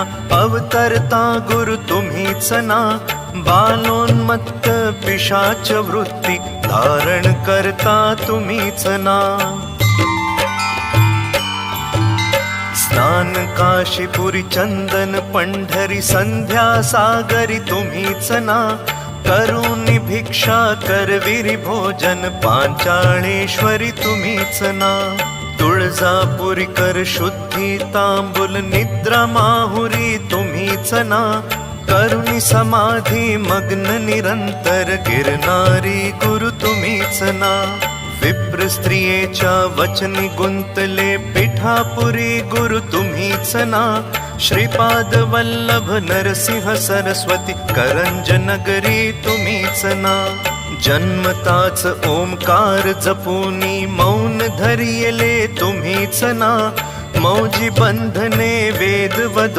ना अवतरता गुरु तुम्हीच ना. बालोन्मत्त पिशाच वृत्ती धारण करता तुम्हीच ना. स्नान काशीपुरी चंदन पंढरी संध्या सागरी तुम्हीच ना. करुणी भिक्षा करविरी भोजन पांचाळेश्वरी तुम्हीच ना. तुळजापुरी कर शुद्धी तांबुल निद्रा माहुरी तुम्हीच ना करुणी समाधी मग्न निरंतर गिरणारी गुरु तुम्हीच ना विप्र स्त्रियेच्या वचनी गुंतले पिठापुरी गुरु तुम्हीच ना श्रीपाद वल्लभ नरसिंह सरस्वती करंज नगरी तुम्हीच ना. जन्मताच ओंकार जपुनी मौन धरियले तुम्हीच ना. मौजी बंधने वेद वधो